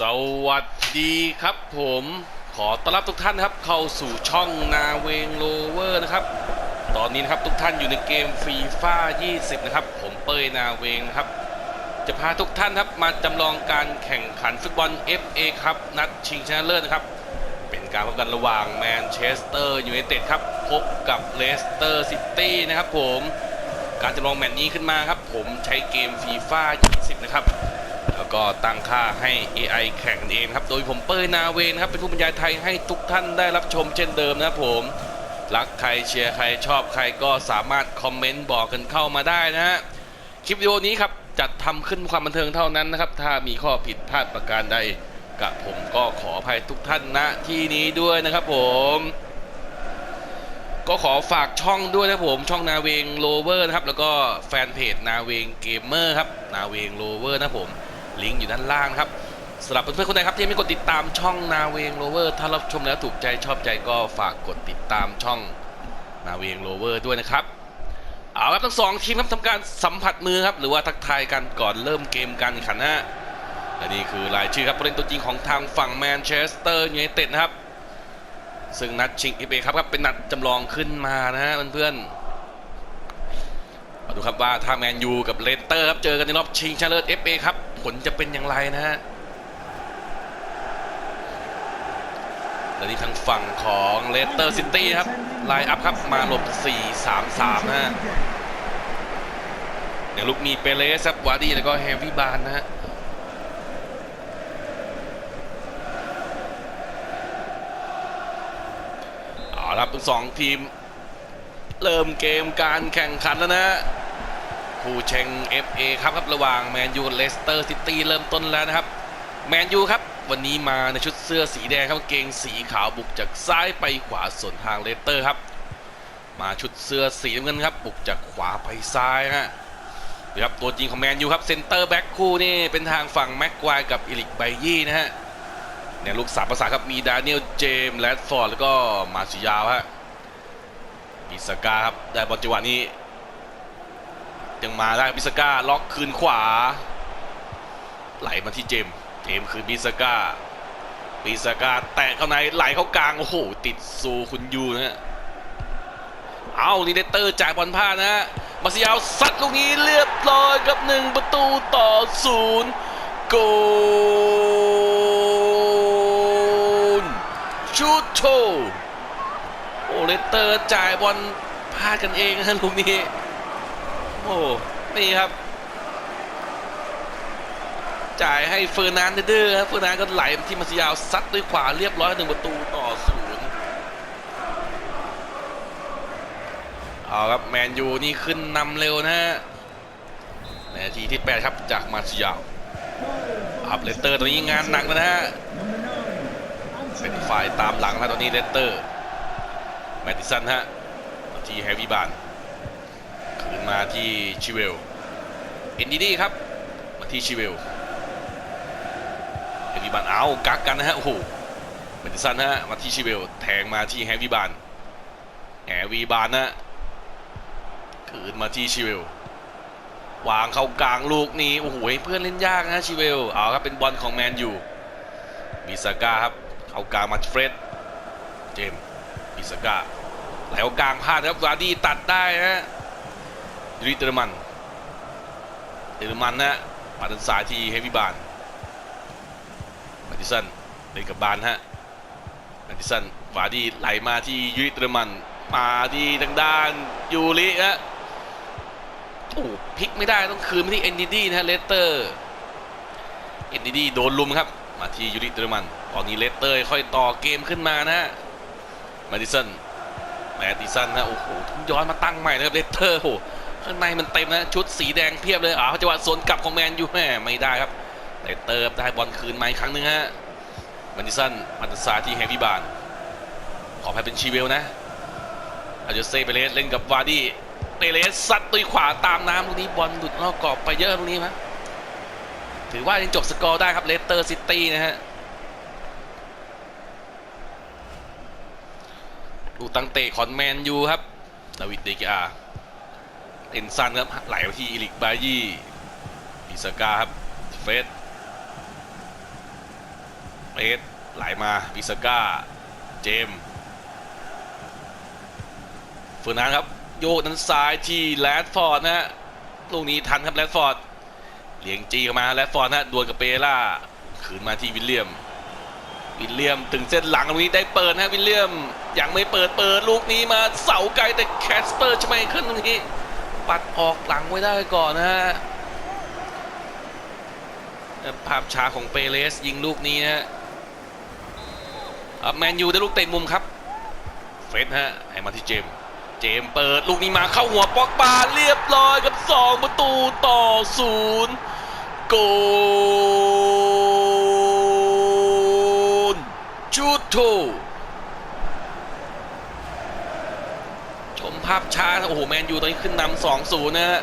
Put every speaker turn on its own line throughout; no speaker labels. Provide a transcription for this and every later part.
สวัสดีครับผมขอต้อนรับทุกท่านครับเข้าสู่ช่องนาเวงโลเวอร์นะครับ ตอนนี้นะครับทุกท่านอยู่ในเกมฟีฟ่า20 นะครับ ผมเปยนาเวงนะครับ จะพาทุกท่านครับมาจำลองการแข่งขันฟุตบอล FA ครับนัดชิงชนะเลิศนะครับ เป็นการพบกันระหว่างแมนเชสเตอร์ยูไนเต็ดครับ พบกับเลสเตอร์ซิตี้นะครับผมการจำลองแมตช์นี้ขึ้นมาครับ ผมใช้เกมฟีฟ่า20 นะครับ ก็ตั้งค่าให้ AI แข่งกันเองครับ โดยผมเป้ยนาเวนครับเป็นผู้บรรยายไทยให้ทุกท่านได้รับชมเช่นเดิมนะครับผมรักใครเชียร์ใครชอบใครก็สามารถคอมเมนต์บอกกันเข้ามาได้นะฮะคลิปวิดีโอนี้ครับจัดทำขึ้นความบันเทิงเท่านั้นนะครับ ถ้ามีข้อผิดพลาดประการใดกับผมก็ขออภัยทุกท่านณที่นี้ด้วยนะครับผม ก็ขอฝากช่องด้วยนะผมช่องนาเวงโลเวอร์นะครับ แล้วก็แฟนเพจนาเวงเกมเมอร์ครับนาเวงโลเวอร์นะผม ลิงก์อยู่ด้านล่างนะครับสำหรับเพื่อนๆคนใดครับที่ยังไม่กดติดตามช่องนาเวงโลเวอร์ถ้ารับชมแล้วถูกใจชอบใจก็ฝากกดติดตามช่องนาเวงโลเวอร์ด้วยนะครับเอาครับทั้งสองทีมครับทำการสัมผัสมือครับหรือว่าทักทายกันก่อนเริ่มเกมการแข่งขันนะฮะและนี่คือรายชื่อครับผู้เล่นตัวจริงของทางฝั่งแมนเชสเตอร์ยูไนเต็ดนะครับ ซึ่งนัดชิงเอฟเอครับครับเป็นนัดจำลองขึ้นมานะฮะเพื่อนๆมาดูครับว่าถ้าแมนยูกับเลสเตอร์ครับเจอกันในรอบชิงชนะเลิศเอฟเอครับ ผลจะเป็นอย่างไรนะฮะและนี่ทางฝั่งของเลสเตอร์ซิตี้ครับไลน์อัพครับมาหลบ 4-3-3นะฮะอย่างลูกมีเปเรสครับวาร์ดี้แล้วก็แฮร์วี่บานนะฮะเอาละครับทั้งสองทีม เริ่มเกมการแข่งขันแล้วนะฮะ ผู้เชง FA ครับครับระหว่างแมนยูเลสเตอร์ซิตี้เริ่มต้นแล้วนะครับแมนยูครับวันนี้มาในชุดเสื้อสีแดงครับเกงสีขาวบุกจากซ้ายไปขวาส่วนทางเลสเตอร์ครับ มาชุดเสื้อสีน้ำเงินครับ บุกจากขวาไปซ้ายฮะนะครับตัวจริงของแมนยูครับเซนเตอร์แบ็กคู่นี่เป็นทางฝั่งแม็กควายกับอิลิกไบยี่นะฮะเนี่ยลูกสามภาษาครับมีดานิเอลเจมส์แรดฟอร์ดแล้วก็มาซิยาวฮะปิสกาครับได้บอลจังหวะนี้ ยังมาได้ปิสก้าล็อกคืนขวา ไหลมาที่เจม เจมคืนปิสก้าปิสก้าแตะเข้าในไหลเข้ากลางโอ้โหติดซูคุณยูนะฮะเอาลีเดเตอร์จ่ายบอลพลาดนะฮะมาซิยาวซัดลูกนี้เรียบร้อยกับหนึ่งประตูต่อศูนย์โกลชูดโชโอเลเตอร์จ่ายบอลพลาดกันเองนะลูกนี้ โอ้นี่ครับ จ่ายให้เฟอร์นานเดอร์ครับเฟอร์นานก็ไหลที่มาซิยาวซัดด้วยขวาเรียบร้อยหนึ่งประตูต่อศูนย์เอาครับแมนยูนี่ขึ้นนำเร็วนะฮะในาทีที่8ครับจากมาซิยาวอัพเลสเตอร์ตอนนี้งานหนักแล้วนะฮะเป็นฝ่ายตามหลังนะตอนนี้เลสเตอร์แมตติสันฮะทีแฮร์วี่บานคืน มาที่ชิเวลเอ็นดีดีครับ มาที่ชิเวลแฮร์วี่บานเอากักกันนะฮะ โอ้โหแมตติสันฮะ มาที่ชิเวล แทงมาที่แฮร์วี่บานแฮร์วี่บานนะคืนมาที่ชิเวล วางเข้ากลางลูกนี้ โอ้โหเพื่อนเล่นยากนะชิเวล เอาครับ เป็นบอลของแมนยูบิสก้าครับ เข้ากลางมาเฟรดเจมส์บิสก้าไหลเข้ากลางพลาดครับวาดี้ตัดได้นะ ยูริเตอร์มันเตอร์มันนะปัดด้านซ้ายที่เฮฟวี่บานมาดิสันเล่นกับบานฮะมาดิสันวาดีไหลมาที่ยูริเตอร์มันมาที่ทางด้านยูริฮะโอ้พลิกไม่ได้ต้องคืนไปที่เอ็นดีดีนะฮะเลสเตอร์เอ็นดีดีโดนลุมครับ มาที่ยูริเตอร์มันตอนนี้เลสเตอร์ค่อยต่อเกมขึ้นมานะฮะมาดิสันแมดดิสันนะโอ้โหต้องย้อนมาตั้งใหม่นะครับเลสเตอร์โอ้ ข้างในมันเต็มนะชุดสีแดงเพียบเลยอ่าจังหวะสวนกลับของแมนยูแม่ไม่ได้ครับเลสเตอร์ได้บอลคืนมาอีกครั้งหนึ่งฮะมาดิสันมาดิซาที่แฮร์รี่บานขอแพ้เป็นชีเวลนะอาจจะเซเปเรสเล่นกับวาร์ดี้เปเรสซัดด้วยขวาตามน้ำลูกนี้บอลหลุดนอกกรอบไปเยอะลูกนี้มั้ยถือว่ายังจบสกอร์ได้ครับเลสเตอร์ซิตี้นะฮะลูกตั้งเตะของแมนยูครับดาวิดเดกิอา เอ็นซันครับไหลไปที่อิลิกบายี่บิสกาครับเฟสเอสไหลมาบิสก้าเจมเฟอร์นันครับโยกนั้นซ้ายที่แรดฟอร์ดนะฮะลูกนี้ทันครับแรดฟอร์ดเลี้ยงจีเข้ามาแรดฟอร์ดนะฮะดวลกับเปร่าคืนมาที่วิลเลียมวิลเลียมถึงเส้นหลังตรงนี้ได้เปิดนะฮะวิลเลียมยังไม่เปิดเปิดลูกนี้มาเสาไกลแต่แคสเปอร์ใช่ไหมขึ้นตรงนี้ ปัดออกหลังไว้ได้ก่อนนะฮะภาพช้าของเปเรสยิงลูกนี้นะฮะแมนยูได้ลูกเตะมุมครับ เฟสฮะให้มาที่เจมส์เจมส์เปิดลูกนี้มาเข้าหัวปอกบาเรียบร้อยกับ 2 ประตูต่อศูนย์โกลจูดโทชมภา พช้าโอ้โหแมนยูตอนนี้ขึ้นนำสองศูนย์นะฮะ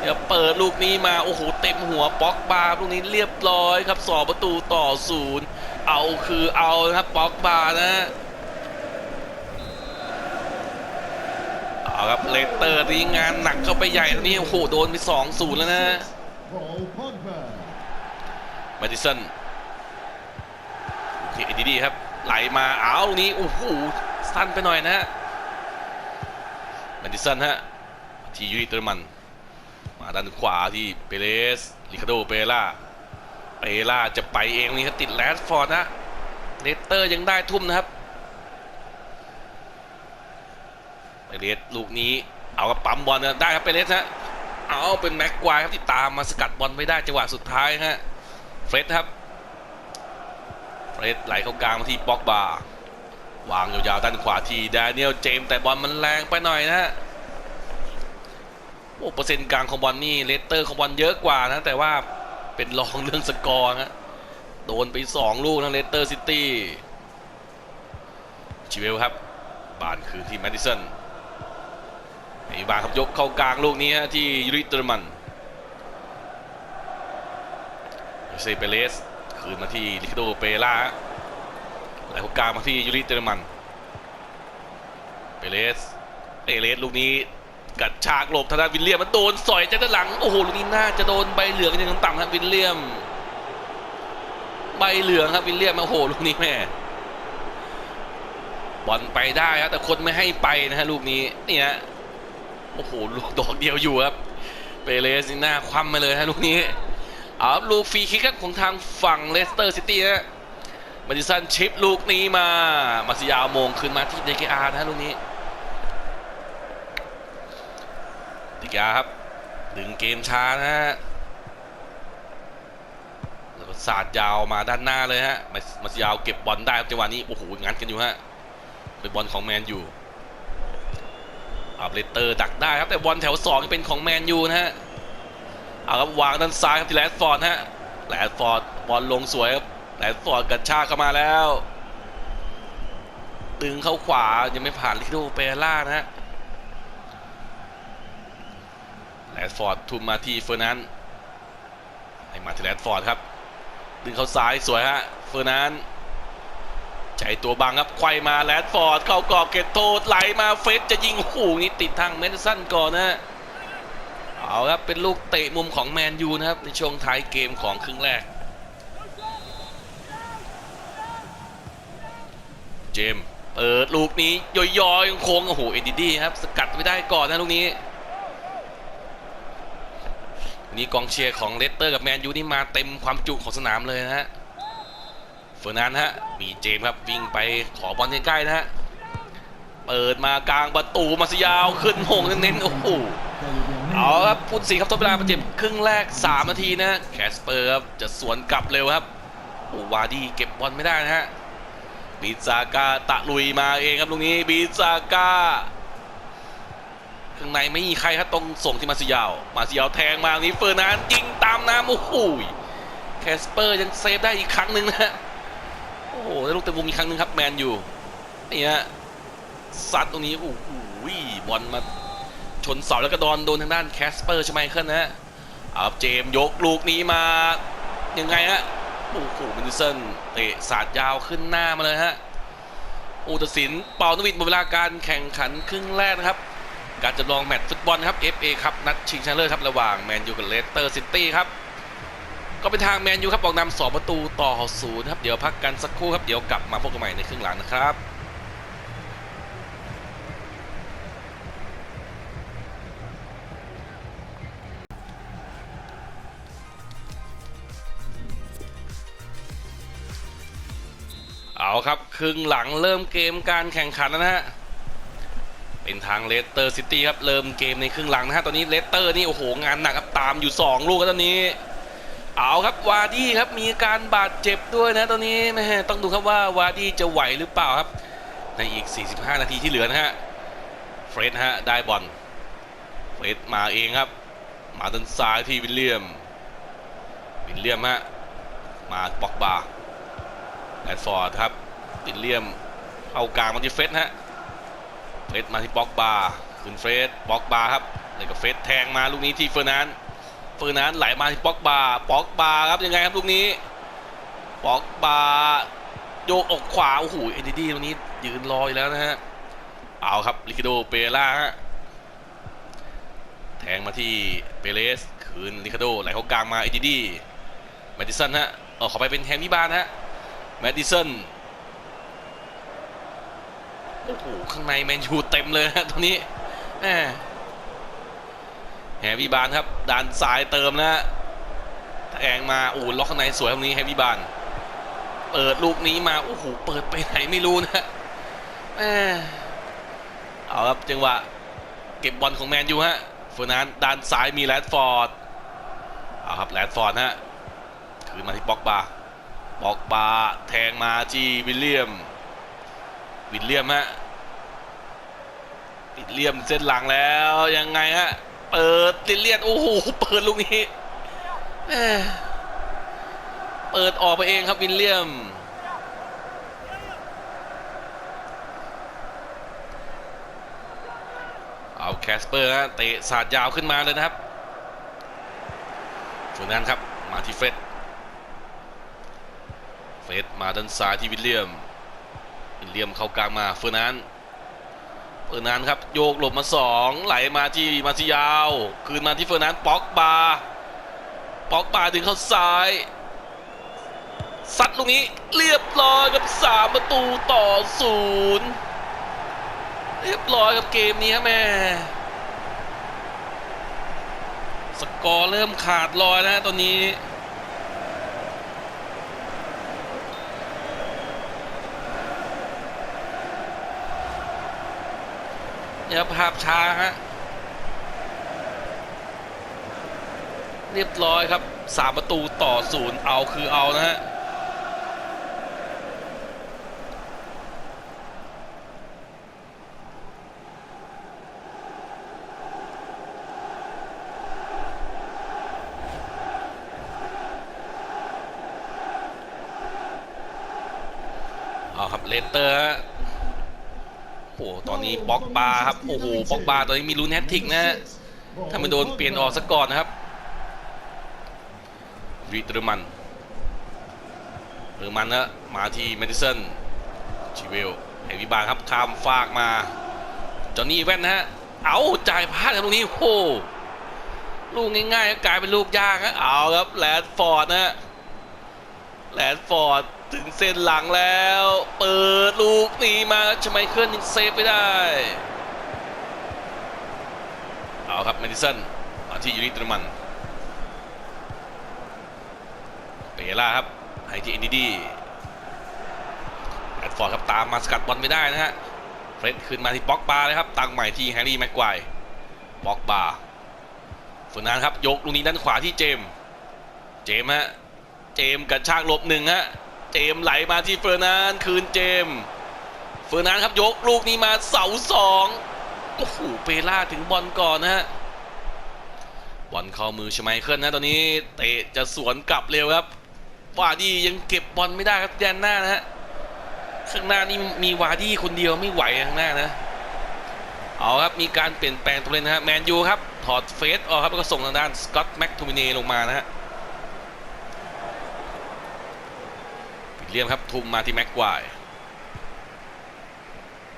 เดี๋ยวเปิดลูกนี้มาโอ้โหเต็มหัวป๊อกบาลูกนี้เรียบร้อยครับสองประตูต่อศูนย์เอาคือเอานะครับป๊อกบานะเอาครับเลสเตอร์นี่งานหนักเข้าไปใหญ่นี่โอ้โหโดนไปสองศูนย์แล้วนะมาดิสันโอเคดีดีครับไหลมาเอาลูกนี้โอ้โหสั้นไปหน่อยนะฮะ มาดิสันฮะ ที่ยูริเตอร์มัน มาด้านขวาที่เปเรสลิคาโดเปล่าเปล่าจะไปเองนี่ครับติดแรดฟอร์ดนะเลสเตอร์ยังได้ทุ่มนะครับเปเรสลูกนี้เอากับปั๊มบอลนะได้ครับเปเรสฮะเอาเป็นแม็กควายครับที่ตามมาสกัดบอลไว้ได้จังหวะสุดท้ายฮะเฟรดครับเฟรดไหลเข้ากลางมาที่ป็อกบาร์ วางยาวๆด้านขวาที่ดเนียลเจมส์แต่บอลมันแรงไปหน่อยนะฮะโอ้เปอร์เซ็นต์กลางของบอลนี่เลสเตอร์ของบอลเยอะกว่านะ แต่ว่าเป็นรองเรื่องสกอร์ฮะโดนไป 2 ลูกนะเลสเตอร์ซิตี้ชิเวลครับบานคืนที่แมดิสันไอ้บาครับยกเข้ากลางลูกนี้ฮะที่ยูริเตอร์มันเซเปเรสคืนมาที่ลิคาโดเปล่าฮะ ไหลเข้ากลางมาที่ยูริเตอร์มันเปเรสเปเรสลูกนี้กัดฉากหลบทางด้านวิลเลียมมันโดนสอยจากด้านหลังโอ้โหลูกนี้น่าจะโดนใบเหลืองอย่างต่ำครับวิลเลียม ใบเหลืองครับวิลเลียมโอ้โหลูกนี้แม่บอลไปได้ครับแต่คนไม่ให้ไปนะฮะลูกนี้เนี่ยโอ้โหลูกดอกเดียวอยู่ครับเปเรสนี่หน้าคว่ำมาเลยฮะลูกนี้เอาครับลูกฟรีคิกครับของทางฝั่งเลสเตอร์ซิตี้ฮะ มาดิสันชิปลูกนี้มา มาซิยาวโมงคืนมาที่เดกอาร์นะลูกนี้เดกอาร์ครับดึงเกมช้านะฮะแล้วก็สาดยาวมาด้านหน้าเลยฮะ มามาซิยาวเก็บบอลได้ครับจังหวะนี้โอ้โหงัดกันอยู่ฮะเป็นบอลของแมนอยู่อับเลเตอร์ดักได้ครับแต่บอลแถว2เป็นของแมนยูนะฮะเอาครับวางด้านซ้ายครับที่แรดฟอร์ดฮะแรดฟอร์ดบอลลงสวยครับ แรดฟอร์ดกระชากเข้ามาแล้ว ดึงเข้าขวายังไม่ผ่านลิโดเปล่านะฮะแรดฟอร์ดทุ่มมาที่เฟอร์นันให้มาที่แรดฟอร์ดครับ ดึงเข้าซ้ายสวยฮะเฟอร์นันใจตัวบังครับไขว้มาแรดฟอร์ดเข้ากรอบเกตโทษไหลมาเฟสจะยิงโอ้โหนี่ติดทางเมนสันก่อนนะฮะเอาครับเป็นลูกเตะมุมของแมนยูนะครับในช่วงท้ายเกมของครึ่งแรก เจมเปิดลูกนี้ย่อยๆโค้งโอ้โหเอ็นดีดีครับ สกัดไว้ได้ก่อนนะลูกนี้นี่กองเชียร์ของเลสเตอร์กับแมนยูนี่มาเต็มความจุของสนามเลยนะฮะเฟอร์นันฮะมีเจมส์ครับวิ่งไปขอบอลใกล้ๆนะฮะเปิดมากลางประตูมาสยาวขึ้นหงเน้นๆโอ้โหเอาครับพุทสีครับทดเวลามาเจ็บครึ่งแรก 3 นาทีนะแคสเปอร์ครับจะสวนกลับเร็วครับโอ้วาดีเก็บบอลไม่ได้นะฮะ บีซาก้าตะลุยมาเองครับลูกนี้บีซาก้าข้างในไม่มีใครครับต้องส่งที่มาซิยาว มาซิยาวแทงมาตรงนี้เฟอร์นันยิงตามน้ำโอ้โหแคสเปอร์ยังเซฟได้อีกครั้งหนึ่งนะฮะโอ้โหได้ลูกเตะมุมอีกครั้งหนึ่งครับแมนอยู่นี่ฮะซัดตรงนี้โอ้โหบอลมาชนเสาแล้วก็โดนโดนทางด้านแคสเปอร์ใช่ไหมเคิลนะฮะเอาครับเจมยกลูกนี้มายังไงฮะ โอ้โหมินเซนเตะสาดยาวขึ้นหน้ามาเลยฮะอูตสินเป่านวิดหมดเวลาการแข่งขันครึ่งแรกนะครับ การจำลองแมตช์ฟุตบอลครับ FA ครับนัดชิงชนะเลิศครับระหว่างแมนยูกับเลสเตอร์ซิตี้ครับ ก็เป็นทางแมนยูครับออกนำสองประตูต่อศูนย์ครับ เดี๋ยวพักกันสักครู่ครับ เดี๋ยวกลับมาพบกันใหม่ในครึ่งหลังนะครับ ครับครึ่งหลังเริ่มเกมการแข่งขันนะฮะเป็นทางเลสเตอร์ซิตี้ครับเริ่มเกมในครึ่งหลังนะฮะตอนนี้เลสเตอร์นี่โอ้โหงานหนักครับตามอยู่ 2 ลูกครับตอนนี้เอาครับวาร์ดี้ครับมีการบาดเจ็บด้วยนะตอนนี้แม่ต้องดูครับว่าวาร์ดี้จะไหวหรือเปล่าครับ ในอีก 45 นาทีที่เหลือนะฮะเฟรดฮะได้บอลเฟรดมาเองครับ มาด้านซ้ายที่วิลเลียมวิลเลียมฮะมาป็อกบาแรดฟอร์ดครับ วิลเลี่ยมเข้ากลางมาที่เฟรดฮะเฟรดมาที่บ็อกบาร์ขึ้นเฟรดบ็อกบาร์ครับแล้วก็เฟรดแทงมาลูกนี้ที่เฟอร์นันเฟอร์นันไหลมาที่บ็อกบาร์บ็อกบาร์ครับยังไงครับลูกนี้บ็อกบาร์โยกอกขวาโอ้โหเอ็นดีดีตรงนี้ยืนรออยู่แล้วนะฮะเอาครับลิคิโดเปล่าฮะแทงมาที่เปเรสคืนลิคาโดไหลเข้ากลางมาเอ็นดีดีแมดดิสันฮะเออขอไปเป็นแฮมมี่บาร์ฮะแมดดิสัน โอ้โหข้างในแมนยูเต็มเลยนะตรงนี้แหมแฮร์รี่บานครับด้านซ้ายเติมนะฮะแทงมาโอ้ล็อกข้างในสวยตรงนี้แฮร์รี่บาน เปิดลูกนี้มาโอ้โหเปิดไปไหนไม่รู้นะแหมเอาครับจังหวะเก็บบอลของแมนยูฮะฟอร์นันด้านซ้ายมีแรดฟอร์ดเอาครับแรดฟอร์ดฮะคืนมาที่บ็อกบาบ็อกบาแทงมาที่วิลเลียม วิลเลียมฮะวิลเลียมเส้นหลังแล้วยังไงฮะเปิดลิดเลียนโอ้โหเปิดลูกนี้เปิดออกไปเองครับวิลเลียมเอาแคสเปอร์ฮะเตะสาดยาวขึ้นมาเลยนะครับส่วนนั้นครับมาที่เฟรดเฟรดมาด้านซ้ายที่วิลเลียม วิลเลียมเข้ากลางมาเฟอร์นันเฟอร์นันครับโยกหลบมาสองไหลมาที่มาซิยาว คืนมาที่เฟอร์นันป๊อกบาป๊อกบาดึงเข้าซ้ายซัดลูกนี้เรียบร้อยกับสามประตูต่อศูนย์เรียบร้อยกับเกมนี้ครับแม่สกอร์เริ่มขาดลอยแล้วนะตอนนี้ เนี่ยภาพช้าฮะเรียบร้อยครับสามประตูต่อศูนย์เอาคือเอานะฮะเอาครับเลสเตอร์ฮะ โอ้โหตอนนี้บล็อกบาครับโอ้โหบล็อกบาตอนนี้มีลุ้นแฮตทิกนะฮะถ้ามันโดนเปลี่ยนออกซะก่อนนะครับวิตรมันเรือมันนะมาที่แมดิสันชิเวลเฮวิบาร์ครับข้ามฟากมาจอนนี่แว่นนะฮะเอาจ่ายพลาดครับตรงนี้โอ้โหลูกง่ายๆก็กลายเป็นลูกยากฮะเอาครับแลดฟอร์ดนะฮะแลดฟอร์ด ถึงเส้นหลังแล้ว เปิดลูกนี้มาชไมเคิลยังเซฟไม่ได้ เอาครับแมดิสันมาที่ยูนิตรมัน เปล่าครับให้ที่เอ็นดีดีแอดฟอร์ดครับตามมาสกัดบอลไม่ได้นะฮะเฟรดขึ้นมาที่บ็อกบาร์เลยครับตั้งใหม่ที่แฮร์รี่แม็กไกว์บ็อกบาร์ฝนนานครับยกลูกนี้ด้านขวาที่เจม เจมฮะ เจมกระชากลบหนึ่งฮะ เจมไหลมาที่เฟอร์นานคืนเจม เฟอร์นานครับยกลูกนี้มาเสาสองโอ้โหเปล่าถึงบอลก่อนนะฮะบอลเข้ามือชไมเคิลนะตอนนี้เตะจะสวนกลับเร็วครับวาดี้ยังเก็บบอลไม่ได้ครับแดนหน้านะฮะข้างหน้านี่มีวาดี้คนเดียวไม่ไหวข้างหน้านะเอาครับมีการเปลี่ยนแปลงตัวเล่นนะฮะแมนยูครับถอดเฟสออกครับแล้วก็ส่งทางด้านสกอตแม็กทูมิเนลงมานะฮะวิล เลี่ยมครับทุ่มมาที่แม็กควาย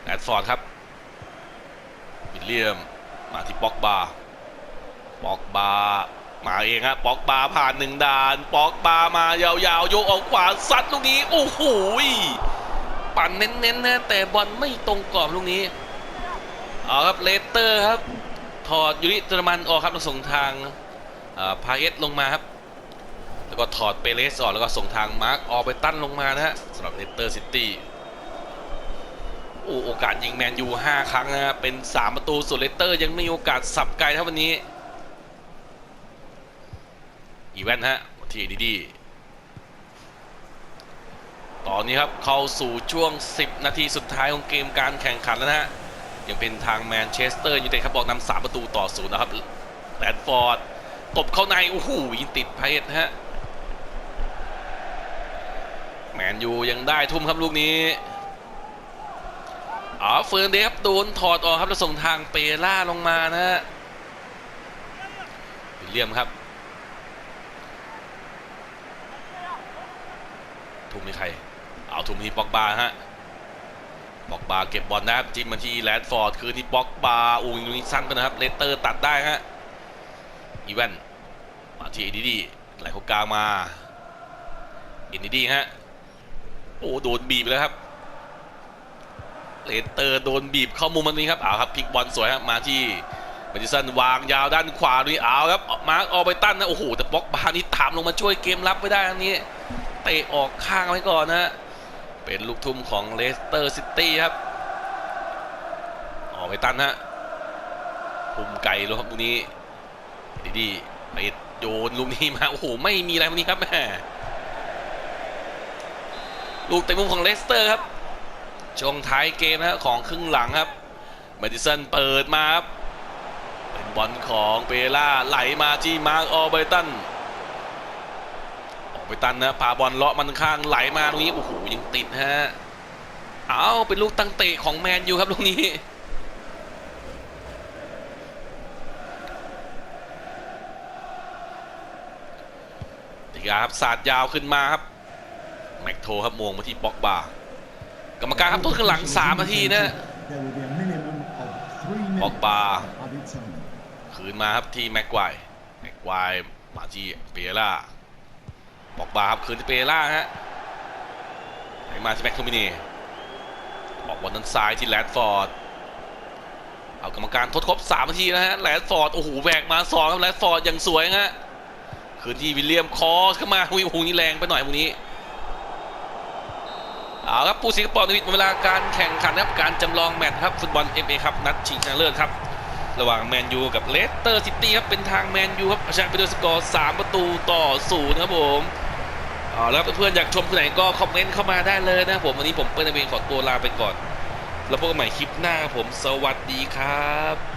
แรดฟอร์ดครับวิลเลียมมาที่บ็อกบาร์บ็อกบาร์มาเองฮะปอกบาผ่านหนึ่งด่านปอกบามายาวๆยกออกขวาซัดลูกนี้โอ้โหปั่นเน้นๆนะแต่บอลไม่ตรงกรอบลูกนี้เอาครับเลสเตอร์ครับถอดยูริเจอร์มันออกครับแล้วส่งทางพาเอสลงมาครับ แล้วก็ถอดเปเรสออกแล้วก็ส่งทางมาร์คออกไปตั้นลงมานะฮะสำหรับเลสเตอร์ซิตี้โอ้โอกาสยิงแมนยู5ครั้งนะฮะเป็น 3 ประตูส่วนเลสเตอร์ยังไม่มีโอกาสสับไกลเท่าวันนี้ อีแวนฮะทีดีดีตอนนี้ครับเข้าสู่ช่วง 10 นาทีสุดท้ายของเกมการแข่งขันแล้วนะฮะยังเป็นทางแมนเชสเตอร์ยูไนเต็ดครับบอกนำสามประตูต่อศูนย์นะครับแรดฟอร์ดตบเข้าในโอ้โหยิงติดไพเอสฮะ แมนยูยังได้ทุ่มครับลูกนี้อ๋อเฟิร์นเดฟโดนถอดออกครับแล้วส่งทางเปล่าลงมานะฮะวิลเลียมครับทุ่มให้ใคร เอาทุ่มที่ป็อกบาฮะบ็อกบาเก็บบอลนะครับจิ้มมาที่แรดฟอร์ดคืนที่บ็อกบาอู้ยลูกนี้สั้นไปนะครับเลสเตอร์ตัดได้ฮะอีแวนมาที่เอ็นดีดีไหลเข้ากลางมาเอ็นดีดีฮะ โอ้โดนบีบไปแล้วครับเลสเตอร์โดนบีบเข้ามุมมันนี้ครับเอาครับพลิกบอลสวยครับมาที่เบดิสันวางยาวด้านขวาดูนี่เอาครับมาร์กออกไปตั้นนะโอ้โหแต่บ็อกบานี่ตามลงมาช่วยเกมรับไม่ได้อันนี้เตะออกข้างไว้ก่อนนะ เป็นลูกทุ่มของเลสเตอร์ซิตี้ครับ ออกไปตันฮะพุ่มไก่ลูกครับลูกนี้ดีดีไปโยนลูกนี้มาโอ้โหไม่มีอะไรวันนี้ครับแม่ ลูกเตะมุมของเลสเตอร์ครับช่วงท้ายเกมนะของครึ่งหลังครับแมดิสันเปิดมาครับเป็นบอลของเปล่าไหลมาที่มาร์กออเบตันออกไปตันนะพาบอลเลาะมันข้างไหลมาตรงนี้โอ้โหยังติดฮะเอาเป็นลูกตั้งเตะของแมนยูครับลูกนี้ดีครับสาดยาวขึ้นมาครับ แม็กโทครับมวงมาที่บ็อกบาร์กรรมการครับตัวข้างหลัง 3 นาทีนะ
There will be a minimum of three minutes
Pogba.
added time.
คืนมาครับที่แม็กควแม็กควมาที่เปล่าบอกบาครับคืนที่เปล่าฮะไหลมาที่แม็กโทมินีออกบอลด้านซ้ายที่แรดฟอร์ด เอากรรมการทดครบ3นาทีนะฮะแรดฟอร์ด โอ้โหแหวกมา2ครับแรดฟอร์ดอย่างสวยฮะคืนที่วิลเลียมคอสเข้ามาหุยหูนี่แรงไปหน่อยพวกนี้ เอาครับปูสิงคโปร์นวิทเวลาการแข่งขันครับการจำลองแมตช์ครับฟุตบอล FA ครับนัดชิงชนะเลิศครับระหว่างแมนยูกับเลสเตอร์ซิตี้ครับเป็นทางแมนยูครับชนะไปด้วยสกอร์ 3 ประตูต่อศูนย์ครับผมเอาแล้วเพื่อนๆอยากชมคนไหนก็คอมเมนต์เข้ามาได้เลยนะผมวันนี้ผมเปิ้ลนเวงขอตัวลาไปก่อน แล้วพบกันใหม่คลิปหน้าผมสวัสดีครับ